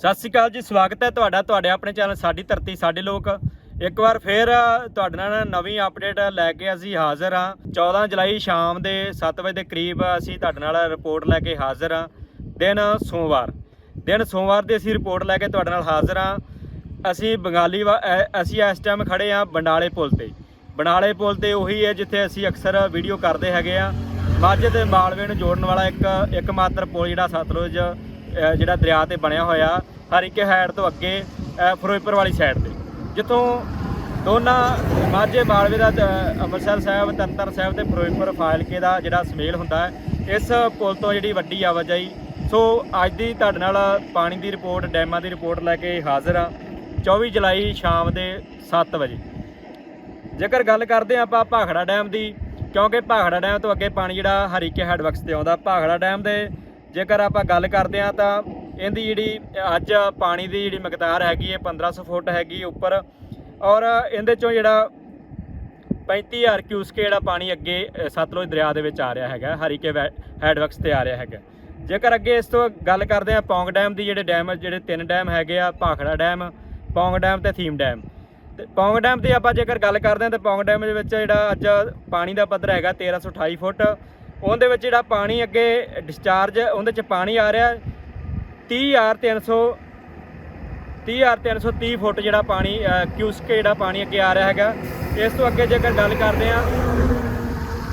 ਸਤਿ ਸ਼੍ਰੀ ਅਕਾਲ ਜੀ ਸਵਾਗਤ ਹੈ ਤੁਹਾਡਾ ਤੁਹਾਡੇ ਆਪਣੇ ਚੈਨਲ ਸਾਡੀ ਧਰਤੀ ਸਾਡੇ ਲੋਕ। ਇੱਕ ਵਾਰ ਫੇਰ ਤੁਹਾਡੇ ਨਾਲ ਨਵੀਂ ਅਪਡੇਟ ਲੈ ਕੇ ਅਸੀਂ ਹਾਜ਼ਰ ਹਾਂ। 14 ਜੁਲਾਈ ਸ਼ਾਮ ਦੇ 7 ਵਜੇ ਦੇ ਕਰੀਬ ਅਸੀਂ ਤੁਹਾਡੇ ਨਾਲ ਰਿਪੋਰਟ ਲੈ ਕੇ ਹਾਜ਼ਰ ਹਾਂ। ਦਿਨ ਸੋਮਵਾਰ। ਦਿਨ ਸੋਮਵਾਰ ਦੀ ਅਸੀਂ ਰਿਪੋਰਟ ਲੈ ਕੇ ਤੁਹਾਡੇ ਨਾਲ ਹਾਜ਼ਰ ਹਾਂ। ਅਸੀਂ ਬੰਗਾਲੀ ਵਾ- ਅਸੀਂ ਇਸ ਟਾਈਮ ਖੜੇ ਹਾਂ ਬੰਡਾਲੇ ਪੁਲ ਤੇ। ਬੰਡਾਲੇ ਪੁਲ ਤੇ ਉਹੀ ਹੈ ਜਿੱਥੇ ਅਸੀਂ ਅਕਸਰ ਵੀਡੀਓ ਕਰਦੇ ਹੈਗੇ ਆ ਮਾਝੇ ਤੇ ਮਾਲਵੇ ਨੂੰ ਜੋੜਨ ਵਾਲਾ ਇੱਕ ਮਾਤਰ ਪੁਲ ਜਿਹੜਾ ਸਤਲੁਜ ਅ, ਜਿਹੜਾ ਦਰਿਆ ਤੇ ਬਣਿਆ ਹੋਇਆ ਹਰੀਕੇ ਹੈਡ ਤੋਂ ਅੱਗੇ ਫਿਰੋਜ਼ਪੁਰ ਵਾਲੀ ਸਾਈਡ ਤੇ। ਜਿੱਥੋਂ ਦੋਨਾਂ ਮਾਝੇ ਮਾਲਵੇ ਦਾ ਅੰਮ੍ਰਿਤਸਰ ਸਾਹਿਬ, ਤੰਤਰ ਸਾਹਿਬ ਤੇ ਫਿਰੋਜ਼ਪੁਰ ਫਾਇਲਕੇ ਦਾ ਜਿਹੜਾ ਸਮੇਲ ਹੁੰਦਾ ਹੈ, ਇਸ ਪੁਲ ਤੋਂ ਜਿਹੜੀ ਵੱਡੀ ਆਵਾਜਾਈ ਸੋ ਅੱਜ ਦੀ ਤੁਹਾਡੇ ਨਾਲ ਪਾਣੀ ਦੀ ਰਿਪੋਰਟ, ਡੈਮਾਂ ਦੀ ਰਿਪੋਰਟ ਲੈ ਕੇ ਹਾਜ਼ਰ ਆ 24 ਜੁਲਾਈ ਸ਼ਾਮ ਦੇ 7 ਵਜੇ। ਜੇਕਰ ਗੱਲ ਕਰਦੇ ਹਾਂ ਆਪਾਂ ਭਾਖੜਾ ਡੈਮ ਦੀ, ਕਿਉਂਕਿ ਭਾਖੜਾ ਡੈਮ ਤੋਂ ਅੱਗੇ ਪਾਣੀ ਜਿਹੜਾ ਹਰੀਕੇ ਹੈਡਵਰਕਸ ਤੇ ਆਉਂਦਾ, ਭਾਖੜਾ ਡੈਮ ਦੇ ਜੇਕਰ ਆਪਾਂ ਗੱਲ ਕਰਦੇ ਹਾਂ ਤਾਂ ਇਹਦੀ ਜਿਹੜੀ ਅੱਜ ਪਾਣੀ ਦੀ ਜਿਹੜੀ ਮਕਦਾਰ ਹੈਗੀ ਹੈ 1500 ਫੁੱਟ ਹੈਗੀ ਉੱਪਰ ਔਰ ਇਹਦੇ ਚੋਂ ਜਿਹੜਾ 35000 ਕਿਊਸਕ ਜਿਹੜਾ ਪਾਣੀ ਅੱਗੇ ਅ, ਸਤਲੁਜ ਦਰਿਆ ਦੇ ਵਿੱਚ ਆ ਰਿਹਾ ਹੈਗਾ ਹਰੀਕੇ ਵੈ- ਹੈਡਵਰਕਸ ਤੇ ਆ ਰਿਹਾ ਹੈਗਾ। ਜੇਕਰ ਅੱਗੇ ਇਸ ਤੋਂ ਗੱਲ ਕਰਦੇ ਹਾਂ ਪੌਂਗ ਡੈਮ ਦੀ ਜਿਹੜੇ ਡੈਮ ਜਿਹੜੇ ਤਿੰਨ ਡੈਮ ਹੈਗੇ ਆ ਭਾਖੜਾ ਡੈਮ ਪੌਂਗ ਡੈਮ ਤੇ ਥੀਮ ਡੈਮ। ਤੇ ਪੌਂਗ ਡੈਮ ਦੀ ਆਪਾਂ ਜੇਕਰ ਗੱਲ ਕਰਦੇ ਹਾਂ ਤਾਂ ਪੌਂਗ ਡੈਮ ਦੇ ਵਿੱਚ ਜਿਹੜਾ ਅੱਜ ਪਾਣੀ ਦਾ ਪੱਧਰ ਹੈਗਾ 1328 ਫੁੱਟ ਉਹਦੇ ਵਿੱਚ ਜਿਹੜਾ ਪਾਣੀ ਅੱਗੇ ਡਿਸਚਾਰਜ ਉਹਦੇ ਚ ਪਾਣੀ ਆ ਰਿਹਾ 30300 30330 ਫੁੱਟ ਜਿਹੜਾ ਪਾਣੀ ਕਿਊਸਕ ਜਿਹੜਾ ਪਾਣੀ ਅੱਗੇ ਆ ਰਿਹਾ ਹੈਗਾ। ਇਸ ਤੋਂ ਅੱਗੇ ਜੇਕਰ ਗੱਲ ਕਰਦੇ ਹਾਂ,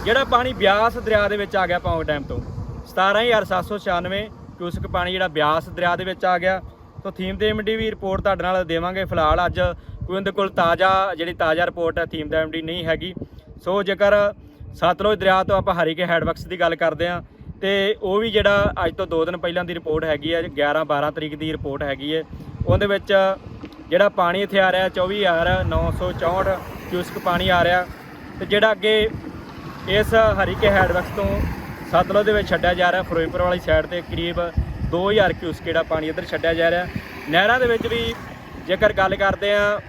ਜਿਹੜਾ ਪਾਣੀ ਬਿਆਸ ਦਰਿਆ ਦੇ ਵਿੱਚ ਆ ਗਿਆ ਪੌਂਗ ਡੈਮ ਤੋਂ 17796 ਕਿਊਸਕ ਪਾਣੀ ਜਿਹੜਾ ਬਿਆਸ ਦਰਿਆ ਦੇ ਵਿੱਚ ਆ ਗਿਆ। ਤੋਂ ਥੀਮ ਦੇ ਐਮਡੀ ਵੀ ਰਿਪੋਰਟ ਤੁਹਾਡੇ ਨਾਲ ਦੇਵਾਂਗੇ ਫਿਲਹਾਲ ਅੱਜ। ਕੋਈ ਉਹਦੇ ਕੋਲ ਤਾਜ਼ਾ, ਜਿਹੜੀ ਤਾਜ਼ਾ ਰਿਪੋਰਟ ਹੈ, ਥੀਮ ਦਾ ਐਮਡੀ ਨਹੀਂ ਹੈਗੀ। ਸੋ ਜੇਕਰ ਸਤਲੁਜ ਦਰਿਆ ਤੋਂ ਆਪਾਂ ਹਰੀਕੇ ਹੈਡਵਰਕਸ ਦੀ ਗੱਲ ਕਰਦੇ ਹਾਂ ਤੇ ਉਹ ਵੀ ਜਿਹੜਾ ਅੱਜ ਤੋਂ 2 ਦਿਨ ਪਹਿਲਾਂ ਦੀ ਰਿਪੋਰਟ ਹੈਗੀ ਹੈ 11 12 ਤਰੀਕ ਦੀ ਰਿਪੋਰਟ ਹੈਗੀ ਹੈ ਉਹਦੇ ਵਿੱਚ ਜਿਹੜਾ ਪਾਣੀ ਇੱਥੇ ਆ ਰਿਹਾ 24964 ਕਿਊਸਕ ਪਾਣੀ ਆ ਰਿਹਾ। ਤੇ ਜਿਹੜਾ ਅੱਗੇ ਇਸ ਹਰੀਕੇ ਹੈਡਵਰਕਸ ਤੋਂ ਸਤਲੁਜ ਦੇ ਵਿੱਚ ਛੱਡਿਆ ਜਾ ਰਿਹਾ, ਫਿਰੋਜ਼ਪੁਰ ਵਾਲੀ ਸਾਈਡ ਤੇ ਕਰੀਬ 2000 ਕਿਊਸਕ ਜਿਹੜਾ ਪਾਣੀ ਇੱਧਰ ਛੱਡਿਆ ਜਾ ਰਿਹਾ। ਨਹਿਰਾਂ ਦੇ ਵਿੱਚ ਵੀ ਜੇਕਰ ਗੱਲ ਕਰਦੇ ਆ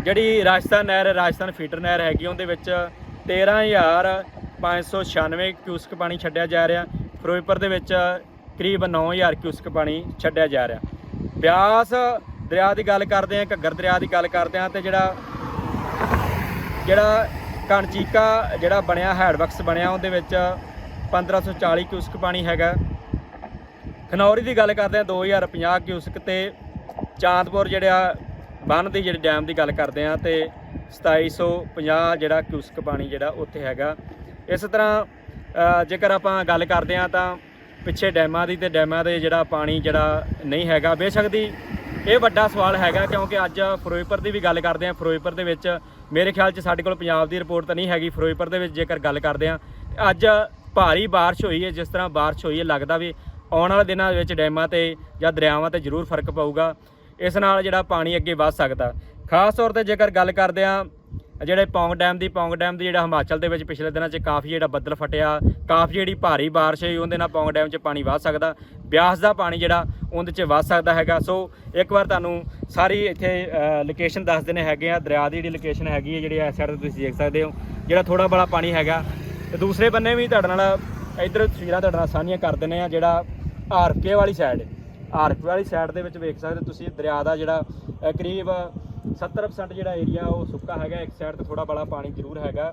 ਜਿਹੜੀ ਰਾਜਸਥਾਨ ਨਹਿਰ ਰਾਜਸਥਾਨ ਫੀਡਰ ਨਹਿਰ ਹੈਗੀ ਉਹਦੇ ਵਿੱਚ 13596 ਕਿਊਸਕ ਪਾਣੀ ਛੱਡਿਆ ਜਾ ਰਿਹਾ। ਫਿਰੋਜ਼ਪੁਰ ਦੇ ਵਿੱਚ ਕਰੀਬ 9000 ਕਿਊਸਕ ਪਾਣੀ ਛੱਡਿਆ ਜਾ ਰਿਹਾ। ਬਿਆਸ ਦਰਿਆ ਦੀ ਗੱਲ ਕਰਦੇ ਆ ਘੱਗਰ ਦਰਿਆ ਦੀ ਗੱਲ ਕਰਦੇ ਆ ਤੇ ਜਿਹੜਾ ਜਿਹੜਾ ਕਣਚੀਕਾ ਜਿਹੜਾ ਬਣਿਆ, ਹੈਡਵਰਕਸ ਬਣਿਆ, ਉਹਦੇ ਵਿੱਚ 1540 ਕਿਊਸਕ ਪਾਣੀ ਹੈਗਾ। ਖਨੌਰੀ ਦੀ ਗੱਲ ਕਰਦੇ ਆ 2050 ਕਿਊਸਕ ਤੇ ਚਾਂਦਪੁਰ ਜਿਹੜਾ ਬੰਨ ਦੀ ਜਿਹੜੇ ਡੈਮ ਦੀ ਗੱਲ ਕਰਦੇ ਆ ਤੇ 2750 ਜਿਹੜਾ ਕਿਊਸਕ ਪਾਣੀ ਜਿਹੜਾ ਉੱਥੇ ਹੈਗਾ। ਇਸ ਤਰ੍ਹਾਂ ਜੇਕਰ ਆਪਾਂ ਗੱਲ ਕਰਦੇ ਆ ਤਾਂ ਪਿੱਛੇ ਡੈਮਾਂ ਦੀ ਤੇ ਡੈਮਾਂ ਦੇ ਜਿਹੜਾ ਪਾਣੀ ਜਿਹੜਾ ਨਹੀਂ ਹੈਗਾ। ਬੇਸ਼ੱਕ ਦੀ ਇਹ ਵੱਡਾ ਸਵਾਲ ਹੈਗਾ ਕਿਉਂਕਿ ਅੱਜ ਫਿਰੋਜ਼ਪੁਰ ਦੀ ਵੀ ਗੱਲ ਕਰਦੇ ਆ ਫਿਰੋਜ਼ਪੁਰ ਦੇ ਵਿੱਚ ਮੇਰੇ ਖਿਆਲ 'ਚ ਸਾਡੇ ਕੋਲ ਪੰਜਾਬ ਦੀ ਰਿਪੋਰਟ ਤਾਂ ਨਹੀਂ ਹੈਗੀ। ਫਿਰੋਜ਼ਪੁਰ ਦੇ ਵਿੱਚ ਜੇਕਰ ਗੱਲ ਕਰਦੇ ਆ ਅੱਜ ਭਾਰੀ ਬਾਰਿਸ਼ ਹੋਈ ਹੈ। ਜਿਸ ਤਰ੍ਹਾਂ ਬਾਰਿਸ਼ ਹੋਈ ਹੈ, ਲੱਗਦਾ ਵੀ ਆਉਣ ਵਾਲੇ ਦਿਨਾਂ ਵਿੱਚ ਡੈਮਾਂ ਤੇ ਜਾਂ ਦਰਿਆਵਾਂ ਤੇ ਜ਼ਰੂਰ ਫ਼ਰਕ ਪਊਗਾ। ਇਸ ਨਾਲ ਜਿਹੜਾ ਪਾਣੀ ਅੱਗੇ ਵੱਧ ਸਕਦਾ। ਖਾਸ ਤੌਰ ਤੇ ਜੇਕਰ ਗੱਲ ਕਰਦੇ ਆ ਜਿਹੜੇ ਪੌਂਗ ਡੈਮ ਦੀ, ਪੌਂਗ ਡੈਮ ਦੀ ਜਿਹੜਾ ਹਿਮਾਚਲ ਦੇ ਵਿੱਚ ਪਿਛਲੇ ਦਿਨਾਂ 'ਚ ਕਾਫੀ ਜਿਹੜਾ ਬੱਦਲ ਫਟਿਆ, ਕਾਫੀ ਜਿਹੜੀ ਭਾਰੀ ਬਾਰਿਸ਼ ਹੋਈ, ਉਹਦੇ ਨਾਲ ਪੌਂਗ ਡੈਮ 'ਚ ਪਾਣੀ ਵੱਧ ਸਕਦਾ, ਬਿਆਸ ਦਾ ਪਾਣੀ ਜਿਹੜਾ ਉਹਦੇ 'ਚ ਵੱਧ ਸਕਦਾ ਹੈਗਾ। ਸੋ ਇੱਕ ਵਾਰ ਤੁਹਾਨੂੰ ਸਾਰੀ ਇੱਥੇ ਲੋਕੇਸ਼ਨ ਦੱਸ ਦਿੰਦੇ ਹੈਗੇ ਆ, ਦਰਿਆ ਦੀ ਜਿਹੜੀ ਲੋਕੇਸ਼ਨ ਹੈਗੀ ਹੈ ਜਿਹੜੀ ਇਸ ਸਾਈਡ ਤੇ ਤੁਸੀਂ ਦੇਖ ਸਕਦੇ ਹੋ, ਜਿਹੜਾ ਥੋੜਾ ਬੜਾ ਪਾਣੀ ਹੈਗਾ। ਤੇ ਦੂਸਰੇ ਬੰਨੇ ਵੀ ਤੁਹਾਡੇ ਨਾਲ, ਇਧਰ ਤਸਵੀਰਾਂ ਤੁਹਾਡੇ ਨਾਲ ਸਾਂਝੀਆਂ ਕਰ ਦਿੰਦੇ ਆ ਜਿਹੜਾ ਆਰਕੇ ਵਾਲੀ ਸਾਈਡ ਆਰਕੇ ਵਾਲੀ ਸਾਈਡ ਦੇ ਵਿੱਚ ਵੇਖ ਸਕਦੇ ਤੁਸੀਂ, ਦਰਿਆ ਦਾ ਜਿਹੜਾ ਕਰੀਬ 70% ਜਿਹੜਾ ਏਰੀਆ ਉਹ ਸੁੱਕਾ ਹੈਗਾ, ਇੱਕ ਸਾਈਡ ਤੇ ਥੋੜਾ ਬੜਾ ਪਾਣੀ ਜ਼ਰੂਰ ਹੈਗਾ।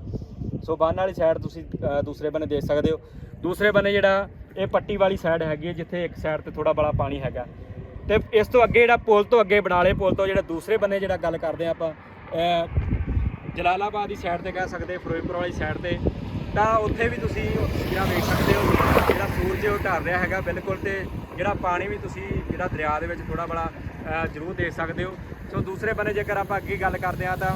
ਸੋ ਬੰਨ ਵਾਲੀ ਸਾਈਡ ਤੁਸੀਂ ਦੂਸਰੇ ਬੰਨੇ ਦੇਖ ਸਕਦੇ ਹੋ। ਦੂਸਰੇ ਬੰਨੇ ਜਿਹੜਾ, ਇਹ ਪੱਟੀ ਵਾਲੀ ਸਾਈਡ ਹੈਗੀ ਹੈ, ਜਿੱਥੇ ਇੱਕ ਸਾਈਡ ਤੇ ਥੋੜਾ ਬੜਾ ਪਾਣੀ ਹੈਗਾ। ਤੇ ਇਸ ਤੋਂ ਅੱਗੇ ਜਿਹੜਾ ਪੁਲ ਤੋਂ ਅੱਗੇ ਬਨਾਲੇ ਪੁਲ ਤੋਂ ਜਿਹੜਾ ਦੂਸਰੇ ਬੰਨੇ ਜਿਹੜਾ ਗੱਲ ਕਰਦੇ ਆ ਆਪਾਂ ਜਲਾਲਾਬਾਦ ਦੀ ਸਾਈਡ ਤੇ ਕਹਿ ਸਕਦੇ, ਫਿਰੋਜ਼ਪੁਰ ਵਾਲੀ ਸਾਈਡ ਤੇ। ਤਾਂ ਉੱਥੇ ਵੀ ਤੁਸੀਂ ਉਹ ਵੇਖ ਸਕਦੇ ਹੋ, ਜਿਹੜਾ ਸੂਰਜ ਉਹ ਢਲ ਰਿਹਾ ਹੈਗਾ ਬਿਲਕੁਲ ਤੇ ਜਿਹੜਾ ਪਾਣੀ ਵੀ ਤੁਸੀਂ ਜਿਹੜਾ ਦਰਿਆ ਦੇ ਵਿੱਚ ਥੋੜਾ ਬੜਾ ਜ਼ਰੂਰ ਦੇਖ ਸਕਦੇ ਹੋ। ਸੋ ਦੂਸਰੇ ਬੰਨੇ ਜੇਕਰ ਆਪਾਂ ਅੱਗੇ ਗੱਲ ਕਰਦੇ ਹਾਂ ਤਾਂ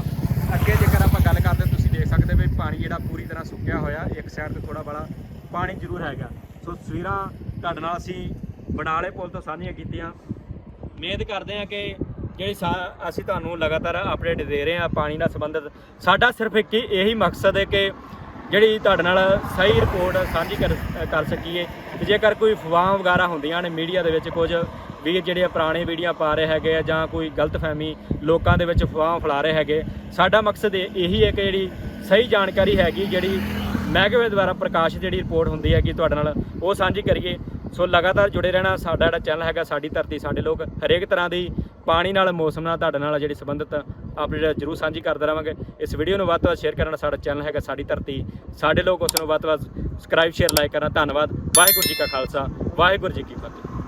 ਅੱਗੇ ਜੇਕਰ ਆਪਾਂ ਗੱਲ ਕਰਦੇ ਹਾਂ, ਤੁਸੀਂ ਦੇਖ ਸਕਦੇ ਹੋ ਵੀ ਪਾਣੀ ਜਿਹੜਾ ਪੂਰੀ ਤਰ੍ਹਾਂ ਸੁੱਕਿਆ ਹੋਇਆ, ਇੱਕ ਸਾਈਡ ਤੇ ਥੋੜਾ ਬੜਾ ਪਾਣੀ ਜ਼ਰੂਰ ਹੈਗਾ। ਸੋ ਤਸਵੀਰਾਂ ਤੁਹਾਡੇ ਨਾਲ ਅਸੀਂ ਬਨਾਲੇ ਪੁਲ ਤੋਂ ਸਾਂਝੀਆਂ ਕੀਤੀਆਂ। ਉਮੀਦ ਕਰਦੇ ਹਾਂ ਕਿ ਜਿਹੜੀ ਸਾ- ਅਸੀਂ ਤੁਹਾਨੂੰ ਲਗਾਤਾਰ ਅਪਡੇਟ ਦੇ ਰਹੇ ਹਾਂ ਪਾਣੀ ਨਾਲ ਸੰਬੰਧਿਤ। ਸਾਡਾ ਸਿਰਫ ਇੱਕ ਹੀ ਇਹੀ ਮਕਸਦ ਹੈ ਕਿ ਜਿਹੜੀ ਤੁਹਾਡੇ ਨਾਲ ਸਹੀ ਰਿਪੋਰਟ ਸਾਂਝੀ ਕਰ ਕਰ ਸਕੀਏ। ਤੇ ਜੇਕਰ ਕੋਈ ਅਫਵਾਹ ਵਗੈਰਾ ਹੁੰਦੀਆਂ ਨੇ ਮੀਡੀਆ ਦੇ ਵਿੱਚ, ਕੁਝ ਵੀ ਜਿਹੜੇ ਪੁਰਾਣੇ ਵੀਡੀਓ ਪਾ ਰਹੇ ਹੈਗੇ ਆ ਜਾਂ ਕੋਈ ਗਲਤਫਹਿਮੀ ਲੋਕਾਂ ਦੇ ਵਿੱਚ ਅਫਵਾਹ ਫੈਲਾ ਰਹੇ ਹੈਗੇ, ਸਾਡਾ ਮਕਸਦ ਇਹ- ਇਹੀ ਹੈ ਕਿ ਜਿਹੜੀ ਸਹੀ ਜਾਣਕਾਰੀ ਹੈਗੀ, ਜਿਹੜੀ ਮਹਿਕਮੇ ਦੁਆਰਾ ਪ੍ਰਕਾਸ਼ਿਤ ਜਿਹੜੀ ਰਿਪੋਰਟ ਹੁੰਦੀ ਹੈ ਕਿ ਤੁਹਾਡੇ ਨਾਲ, ਉਹ ਸਾਂਝੀ ਕਰੀਏ। ਸੋ ਲਗਾਤਾਰ ਜੁੜੇ ਰਹਿਣਾ ਸਾਡਾ ਜਿਹੜਾ ਚੈਨਲ ਹੈਗਾ, ਸਾਡੀ ਧਰਤੀ, ਸਾਡੇ ਲੋਕ, ਹਰੇਕ ਤਰ੍ਹਾਂ ਦੀ ਪਾਣੀ ਨਾਲ, ਮੌਸਮ ਨਾਲ ਤੁਹਾਡੇ ਨਾਲ ਜਿਹੜੀ ਸੰਬੰਧਿਤ ਅਪਡੇਟ ਜਰੂਰ ਸਾਂਝੀ ਕਰਦੇ ਰਵਾਂਗੇ ਇਸ ਵੀਡੀਓ ਨੂੰ ਵੱਧ ਤੋਂ ਵੱਧ ਸ਼ੇਅਰ ਕਰਨਾ ਸਾਡਾ ਚੈਨਲ ਹੈਗਾ ਸਾਡੀ ਧਰਤੀ। ਸਾਡੇ ਲੋਕ ਉਸ ਨੂੰ ਵੱਧ ਤੋਂ ਵੱਧ ਸਬਸਕ੍ਰਾਈਬ ਸ਼ੇਅਰ ਲਾਈਕ ਕਰਨਾ। ਧੰਨਵਾਦ। ਵਾਹਿਗੁਰੂ ਜੀ ਕਾ ਖਾਲਸਾ। ਵਾਹਿਗੁਰੂ ਜੀ ਕੀ ਫਤਿਹ।